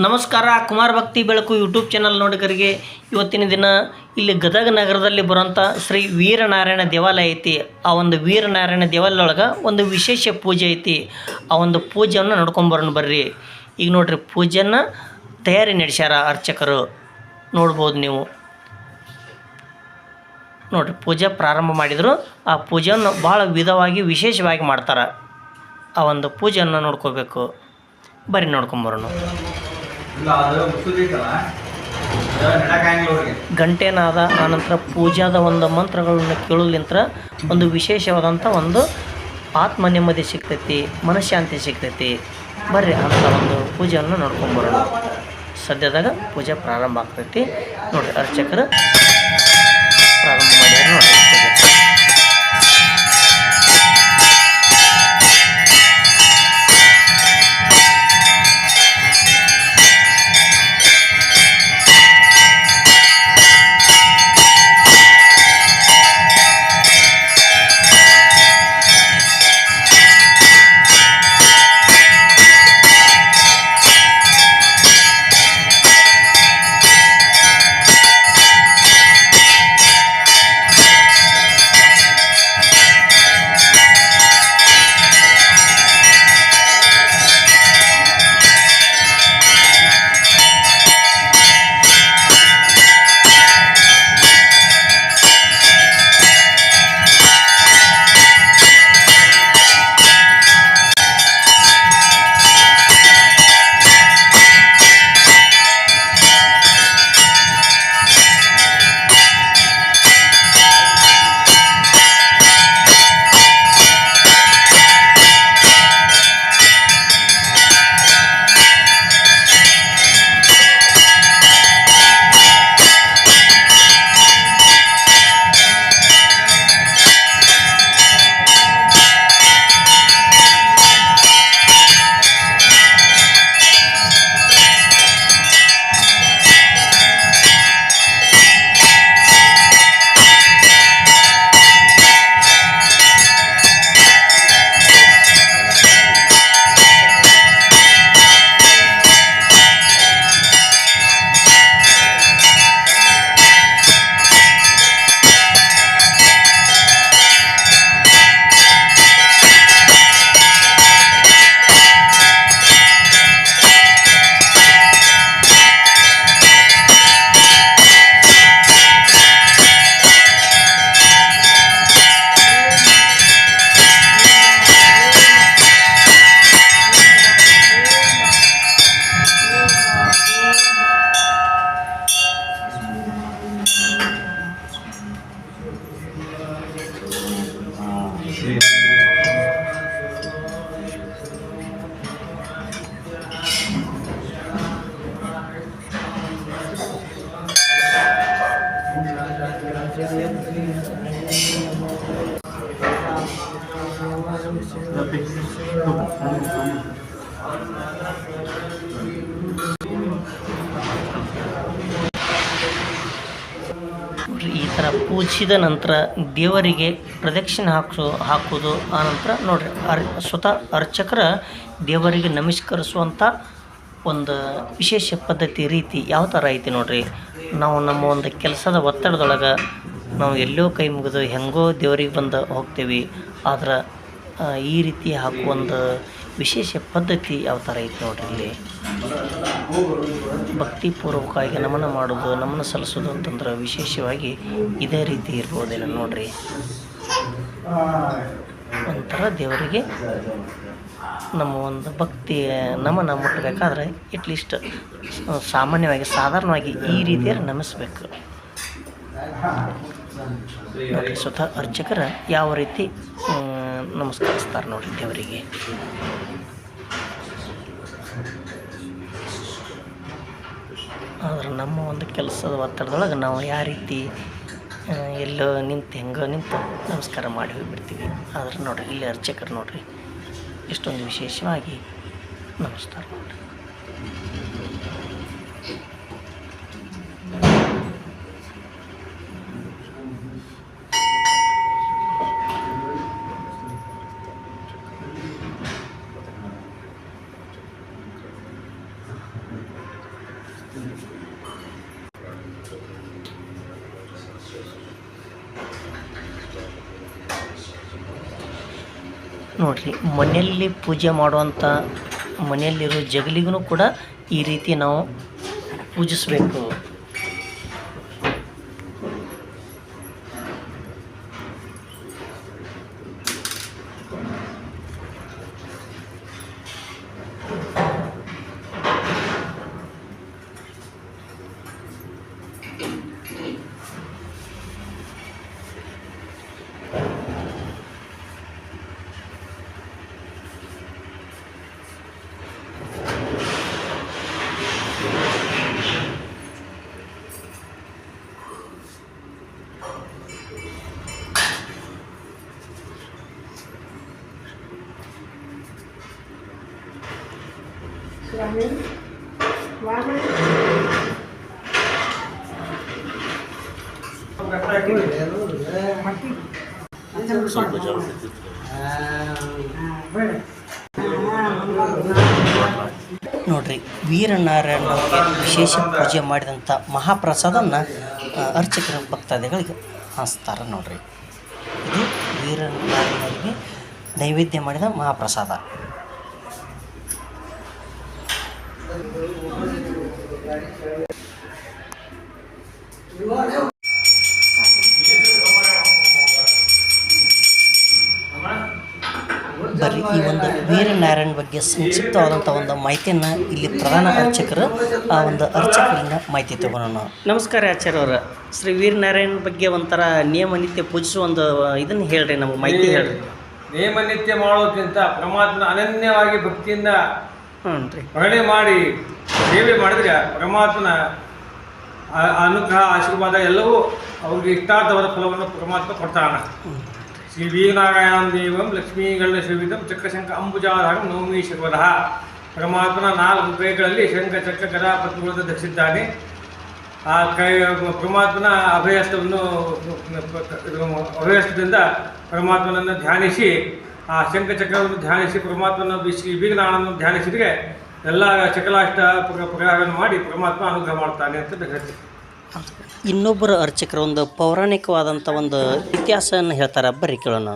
ನಮಸ್ಕಾರ, ಕುಮಾರ್ ಭಕ್ತಿ ಬೆಳಕು ಯೂಟ್ಯೂಬ್ ಚಾನಲ್ ನೋಡಿಗರಿಗೆ. ಇವತ್ತಿನ ದಿನ ಇಲ್ಲಿ ಗದಗ ನಗರದಲ್ಲಿ ಬರುವಂಥ ಶ್ರೀ ವೀರನಾರಾಯಣ ದೇವಾಲಯ ಐತಿ. ಆ ಒಂದು ವೀರನಾರಾಯಣ ದೇವಾಲಯ ಒಳಗೆ ಒಂದು ವಿಶೇಷ ಪೂಜೆ ಐತಿ. ಆ ಒಂದು ಪೂಜೆಯನ್ನು ನೋಡ್ಕೊಂಬರೋಣ ಬರ್ರಿ. ಈಗ ನೋಡ್ರಿ, ಪೂಜೆಯನ್ನು ತಯಾರಿ ನಡೆಸ್ಯಾರ ಅರ್ಚಕರು. ನೋಡ್ಬೋದು ನೀವು. ನೋಡಿರಿ, ಪೂಜೆ ಪ್ರಾರಂಭ ಮಾಡಿದರು. ಆ ಪೂಜೆಯನ್ನು ಭಾಳ ವಿಧವಾಗಿ, ವಿಶೇಷವಾಗಿ ಮಾಡ್ತಾರೆ. ಆ ಒಂದು ಪೂಜೆಯನ್ನು ನೋಡ್ಕೋಬೇಕು. ಬರ್ರಿ ನೋಡ್ಕೊಂಬರೋಣ ಗಂಟೆನಾದ ಆನಂತರ ಪೂಜಾದ ಒಂದು ಮಂತ್ರಗಳನ್ನು ಕೇಳೋಲಿಂತ್ರ ಒಂದು ವಿಶೇಷವಾದಂಥ ಒಂದು ಆತ್ಮ ನೆಮ್ಮದಿ ಸಿಗ್ತೈತಿ, ಮನಃಶಾಂತಿ ಸಿಗ್ತೈತಿ. ಬರ್ರಿ ಅಂತ ಒಂದು ಪೂಜೆಯನ್ನು ನೋಡ್ಕೊಂಬರೋಣ ಸದ್ಯದಾಗ ಪೂಜೆ ಪ್ರಾರಂಭ ಆಗ್ತೈತಿ. ನೋಡಿರಿ ಅರ್ಚಕರು. ಥರ ಪೂಜಿಸಿದ ನಂತರ ದೇವರಿಗೆ ಪ್ರದಕ್ಷಿಣೆ ಹಾಕಿಸೋ ಹಾಕೋದು ಆನಂತರ ನೋಡಿರಿ, ಅರ್, ಸ್ವತಃ ಅರ್ಚಕರ ದೇವರಿಗೆ ನಮಸ್ಕರಿಸುವಂಥ ಒಂದು ವಿಶೇಷ ಪದ್ಧತಿ, ರೀತಿ ಯಾವ ಥರ ಐತಿ ನೋಡಿರಿ? ನಾವು ನಮ್ಮ ಒಂದು ಕೆಲಸದ ಒತ್ತಡದೊಳಗೆ ನಾವು ಎಲ್ಲೋ ಕೈ ಮುಗಿದು ಹೆಂಗೋ ದೇವರಿಗೆ ಬಂದು ಹೋಗ್ತೀವಿ. ಆದ್ರೆ ಈ ರೀತಿ ಹಾಕುವ ಒಂದು ವಿಶೇಷ ಪದ್ಧತಿ ಯಾವ ಥರ ಐತಿ ನೋಡ್ರಿ ಇಲ್ಲಿ? ಭಕ್ತಿಪೂರ್ವಕವಾಗಿ ನಮನ ಮಾಡೋದು ನಮನ ಸಲ್ಲಿಸೋದು ಅಂತಂದ್ರೆ ವಿಶೇಷವಾಗಿ ಇದೇ ರೀತಿ ಇರ್ಬೋದೇನೋ ನೋಡ್ರಿ. ಒಂಥರ ದೇವರಿಗೆ ನಮ್ಮ ಒಂದು ಭಕ್ತಿ, ನಮನ ಮುಟ್ಟಬೇಕಾದ್ರೆ ಅಟ್ಲೀಸ್ಟ್ ಸಾಮಾನ್ಯವಾಗಿ, ಸಾಧಾರಣವಾಗಿ ಈ ರೀತಿಯಲ್ಲಿ ನಮಿಸ್ಬೇಕು. ಸ್ವತಃ ಅರ್ಚಕರ ಯಾವ ರೀತಿ ನಮಸ್ಕರಿಸ್ತಾರೆ ನೋಡಿ ದೇವರಿಗೆ. ಆದ್ರೆ ನಮ್ಮ ಒಂದು ಕೆಲಸದ ಒತ್ತಡದೊಳಗೆ ನಾವು ಯಾವ ರೀತಿ ಎಲ್ಲೋ ನಿಂತು ಹೆಂಗೋ ನಿಂತು ನಮಸ್ಕಾರ ಮಾಡಿ ಹೋಗಿಬಿಡ್ತೀವಿ. ಆದ್ರೆ ನೋಡಿರಿ, ಇಲ್ಲಿ ಅರ್ಚಕರು ನೋಡಿರಿ ಇಷ್ಟೊಂದು ವಿಶೇಷವಾಗಿ ನಮಸ್ಕಾರ ನೋಡ್ರಿ ನೋಡ್ರಿ ಮನೆಯಲ್ಲಿ ಪೂಜೆ ಮಾಡುವಂಥ ಮನೆಯಲ್ಲಿರೋ ಜಗಲಿಗೂ ಕೂಡ ಈ ರೀತಿ ನಾವು ಪೂಜಿಸಬೇಕು. ನೋಡ್ರಿ ವೀರನಾರಾಯಣ ವಿಶೇಷ ಪೂಜೆ ಮಾಡಿದಂಥ ಮಹಾಪ್ರಸಾದನ್ನು ಅರ್ಚಕರ ಭಕ್ತಾದಿಗಳಿಗೆ ಹಂಚ್ತಾರೆ ನೋಡ್ರಿ. ಇದು ವೀರನಾರಾಯಣರಿಗೆ ನೈವೇದ್ಯ ಮಾಡಿದ ಮಹಾಪ್ರಸಾದ. ಬರ್ರಿ ಈ ಒಂದು ವೀರನಾರಾಯಣ ಬಗ್ಗೆ ಸಂಕ್ಷಿಪ್ತವಾದಂಥ ಒಂದು ಮಾಹಿತಿಯನ್ನು ಇಲ್ಲಿ ಪ್ರಧಾನ ಅರ್ಚಕರು ಆ ಒಂದು ಅರ್ಚಕರಿಂದ ಮಾಹಿತಿ ತಗೊಳ್ಳೋಣ ನಮಸ್ಕಾರ ಆಚಾರ್ಯ ಅವರ ಶ್ರೀ ವೀರನಾರಾಯಣ ಬಗ್ಗೆ ಒಂಥರ ನಿಯಮ ನಿತ್ಯ ಪೂಜಿಸುವ ಒಂದು ಇದನ್ನು ಹೇಳ್ರಿ ನಮಗೆ ಮಾಹಿತಿ ಹೇಳ್ರಿ. ನೇಮನಿತ್ಯ ಮಾಡೋಕ್ಕಿಂತ ಪರಮಾತ್ಮ ಅನನ್ಯವಾಗಿ ಭಕ್ತಿಯಿಂದ ಹ್ಞೂ ರೀ ಮಾಡಿ ಸೇವೆ ಮಾಡಿದ್ರೆ ಪರಮಾತ್ಮನ ಅನುಗ್ರಹ, ಆಶೀರ್ವಾದ ಎಲ್ಲವೂ ಅವ್ರಿಗೆ ಇಷ್ಟಾರ್ಥವಾದ ಫಲವನ್ನು ಪರಮಾತ್ಮ ಕೊಡ್ತಾನೆ. ಶ್ರೀ ವೀರನಾರಾಯಣ ದೇವಂ ಲಕ್ಷ್ಮೀಗಳ ಶ್ರೀವಿಧಂ ಚಕ್ರಶಂಕ ಅಂಬುಜಾಧಾರಂ ನವಮಿ ಶಿವದ ಪರಮಾತ್ಮನ ನಾಲ್ಕು ಕೈಗಳಲ್ಲಿ ಶಂಖ, ಚಕ್ರ, ಗದಾ, ಪದ್ಮಗಳನ್ನು ಧರಿಸಿದ್ದಾನೆ. ಆ ಕೈ, ಪರಮಾತ್ಮನ ಅಭಯಸ್ತವನ್ನು ಅಭಯಸ್ತದಿಂದ ಪರಮಾತ್ಮನನ್ನು ಧ್ಯಾನಿಸಿ, ಆ ಶಂಖಚಕ್ರವನ್ನು ಧ್ಯಾನಿಸಿ, ಪರಮಾತ್ಮನ ಶ್ರೀ ಬೀಗನಾಳನ್ನು ಧ್ಯಾನಿಸಿದರೆ ಎಲ್ಲ ಚಕಲಾಷ್ಟ ಪ್ರ- ಪ್ರಯೋಗವನ್ನು ಮಾಡಿ ಪರಮಾತ್ಮ ಅನುಗ್ರಹ ಮಾಡ್ತಾನೆ ಅಂತ ಹೇಳ್ತೀವಿ ಇನ್ನೊಬ್ಬರು ಅರ್ಚಕರ ಒಂದು ಪೌರಾಣಿಕವಾದಂಥ ಒಂದು ಇತಿಹಾಸವನ್ನು ಹೇಳ್ತಾರೆ. ಬರ್ರಿ ಕೇಳೋಣ.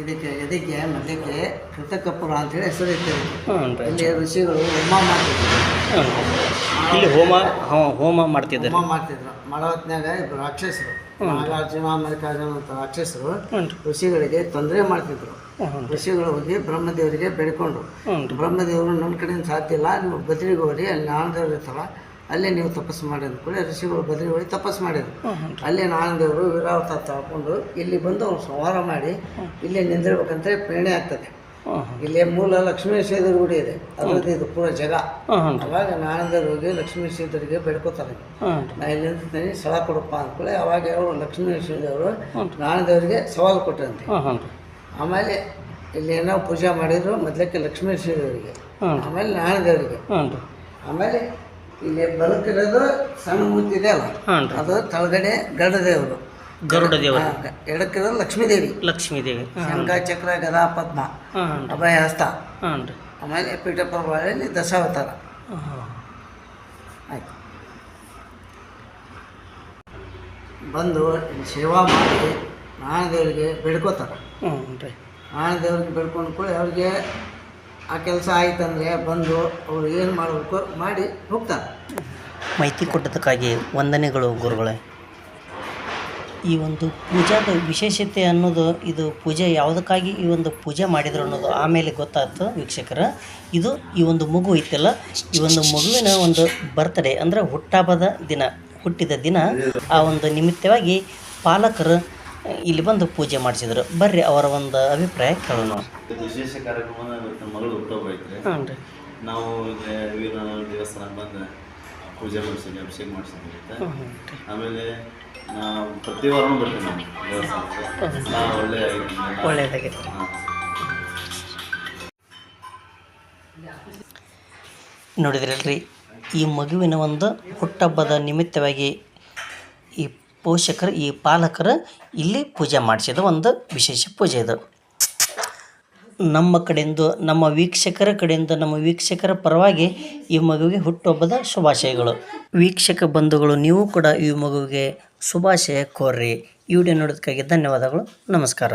ಇದಕ್ಕೆ ಇದಕ್ಕೆ ಮದ್ಯಕ್ಕೆ ಕೃತಕಪುರ ಅಂತೇಳಿ ಹೆಸರು ಇರ್ತದೆ ಇಲ್ಲಿ ಋಷಿಗಳು ಹೋಮ ಮಾಡ್ತಿದ್ರು ಇಲ್ಲಿ ಹೋಮ ಹೋಮ ಮಾಡ್ತಿದ್ರು ಹೋಮ ಮಾಡ್ತಿದ್ರು. ಮಾಡೋ ಹೊತ್ನ್ಯಾಗ ಇಬ್ರು ರಾಕ್ಷಸರು. ನಾಗಾರ್ಜುನ ಮಲ್ಲಿಕಾರ್ಜುನ ಅಂತ ರಾಕ್ಷಸರು ಋಷಿಗಳಿಗೆ ತೊಂದರೆ ಮಾಡ್ತಿದ್ರು. ಋಷಿಗಳು ಹೋಗಿ ಬ್ರಹ್ಮದೇವರಿಗೆ ಬೆಳ್ಕೊಂಡ್ರು ಬ್ರಹ್ಮದೇವರು ನನ್ನ ಕಡೆಯಿಂದ ಸಾಧ್ಯ ಇಲ್ಲ ನೀವು ಬದ್ರಿಗೆ ಹೋಗಿ ಅಲ್ಲಿ ನಾನದೇವ್ರು ಇರ್ತಾರ ಅಲ್ಲೇ ನೀವು ತಪಸ್ಸು ಮಾಡಿ ಕೂಡ ಋಷಿಗಳು ಬದ್ರಿಗೆ ಹೋಗಿ ತಪಸ್ಸು ಮಾಡಿದ್ರು. ಅಲ್ಲೇ ನಾನದೇವರು ವೀರಾವತ ತಗೊಂಡು ಇಲ್ಲಿ ಬಂದು ಅವ್ರು ಸಂಹಾರ ಮಾಡಿ ಇಲ್ಲೇ ನಿಂದಿರ್ಬೇಕಂತ ಪ್ರೇರಣೆ ಆಗ್ತದೆ. ಇಲ್ಲಿ ಮೂಲ ಲಕ್ಷ್ಮೀಶ್ವರ ಗುಡಿ ಇದೆ ಅದರಲ್ಲಿ ಇದು ಪೂರ ಜಗ. ಅವಾಗ ನಾನಂದರು ಹೋಗಿ ಲಕ್ಷ್ಮೀಶ್ವರಿಗೆ ಬೇಡ್ಕೋತಾರೆ. ಹ್ಞೂ ನಾ ಇಲ್ಲಿ ನಿಂತಿದ್ದೀನಿ ಸ್ಥಳ ಕೊಡಪ್ಪ ಅಂದ್ಕೊಳ್ಳಿ ಅವಾಗ ಅವರು ಲಕ್ಷ್ಮೀಶ್ವರದೇವರು ನಾನಂದವರಿಗೆ ಸವಾಲು ಕೊಟ್ಟರಂತೆ. ಆಮೇಲೆ ಇಲ್ಲಿ ಏನೋ ಪೂಜೆ ಮಾಡಿದ್ರು ಮೊದಲಕ್ಕೆ ದೇವರಿಗೆ ಹ್ಞೂ. ಆಮೇಲೆ ರೀ. ಆಮೇಲೆ ಇಲ್ಲಿ ಬದುಕಿರೋದು ಸಣ್ಣ ಮೂರ್ತಿದೆ ಅಲ್ಲ? ಹ್ಞೂ ರೀ. ಅದು ತಳಗಡೆ ಗರುಡದೇವರು. ಗರುಡ ದೇವರು ಹಾ, ಎಡಕ್ಕಿರೋದು ಲಕ್ಷ್ಮೀದೇವಿ. ಲಕ್ಷ್ಮೀ ದೇವಿ ಶಂಖ ಚಕ್ರ ಗದಾ ಪದ್ಮ. ಹಾಂ ರೀ. ಅಭಯ ಹಸ್ತ ಹಾಂ ರೀ. ಆಮೇಲೆ ಪೀಠಪ್ರಭಾವಳಿ ದಶಾವತಾರ. ಹಾಂ ಆಯ್ತು. ಬಂದು ಇಲ್ಲಿ ಸೇವಾ ಮಾಡಿ ನಾಣದೇವರಿಗೆ ಬೇಡ್ಕೋತಾರೆ. ಹ್ಞೂ ರೀ. ನಾಣದೇವ್ರಿಗೆ ಬೇಡ್ಕೊಂಡು ಕೂಡ ಅವ್ರಿಗೆ ಆ ಕೆಲಸ ಆಯ್ತಂದರೆ ಬಂದು ಅವ್ರು ಏನು ಮಾಡಬೇಕು ಮಾಡಿ ಹೋಗ್ತಾರೆ. ಮಾಹಿತಿ ಕೊಟ್ಟದಕ್ಕಾಗಿ ವಂದನೆಗಳು ಗುರುಗಳೇ. ಈ ಒಂದು ಪೂಜಾದ ವಿಶೇಷತೆ ಅನ್ನೋದು ಇದು ಪೂಜೆ ಯಾವುದಕ್ಕಾಗಿ ಈ ಒಂದು ಪೂಜೆ ಮಾಡಿದ್ರು ಅನ್ನೋದು ಆಮೇಲೆ ಗೊತ್ತಾಯ್ತು ವೀಕ್ಷಕರ. ಇದು ಈ ಒಂದು ಮಗು ಐತಲ್ಲ ಈ ಒಂದು ಮಗುವಿನ ಒಂದು ಬರ್ತ್ಡೇ ಅಂದರೆ ಹುಟ್ಟಹಬ್ಬದ ದಿನ ಹುಟ್ಟಿದ ದಿನ. ಆ ಒಂದು ನಿಮಿತ್ತವಾಗಿ ಪಾಲಕರು ಇಲ್ಲಿ ಬಂದು ಪೂಜೆ ಮಾಡಿಸಿದ್ರು. ಬರ್ರಿ ಅವರ ಒಂದು ಅಭಿಪ್ರಾಯ ಕೇಳೋಣ. ವಿಶೇಷ ಕಾರ್ಯಕ್ರಮ ಮಗಳು ಹುಟ್ಟುಹಬ್ಬ ಐತ್ರಿ. ಹ್ಞೂ ರೀ. ನಾವು ದೇವಸ್ಥಾನ ಬಂದು ಪೂಜೆ ಮಾಡಿಸಿದ್ವಿ ಅಭಿಷೇಕ ಮಾಡಿಸಿದ್ವಿ ಆಮೇಲೆ ನಾವು ಪ್ರತಿ ವಾರನೂ ಬರ್ತೀವಿ ನಾವು ದೇವಸ್ಥಾನಕ್ಕೆ. ಒಳ್ಳೆ ಒಳ್ಳೆಯದಾಗಿತ್ತು ನೋಡಿದ್ರಲ್ರಿ ಈ ಮಗುವಿನ ಒಂದು ಹುಟ್ಟಹಬ್ಬದ ನಿಮಿತ್ತವಾಗಿ ಪೋಷಕರು, ಈ ಪಾಲಕರು ಇಲ್ಲಿ ಪೂಜೆ ಮಾಡಿಸಿದ ಒಂದು ವಿಶೇಷ ಪೂಜೆ ಇದು. ನಮ್ಮ ಕಡೆಯಿಂದ ನಮ್ಮ ವೀಕ್ಷಕರ ಕಡೆಯಿಂದ ನಮ್ಮ ವೀಕ್ಷಕರ ಪರವಾಗಿ ಈ ಮಗುವಿಗೆ ಹುಟ್ಟುಹಬ್ಬದ ಶುಭಾಶಯಗಳು. ವೀಕ್ಷಕ ಬಂಧುಗಳು, ನೀವು ಕೂಡ ಈ ಮಗುವಿಗೆ ಶುಭಾಶಯ ಕೋರ್ರಿ. ಈ ವಿಡಿಯೋ ನೋಡೋದಕ್ಕಾಗಿ ಧನ್ಯವಾದಗಳು. ನಮಸ್ಕಾರ.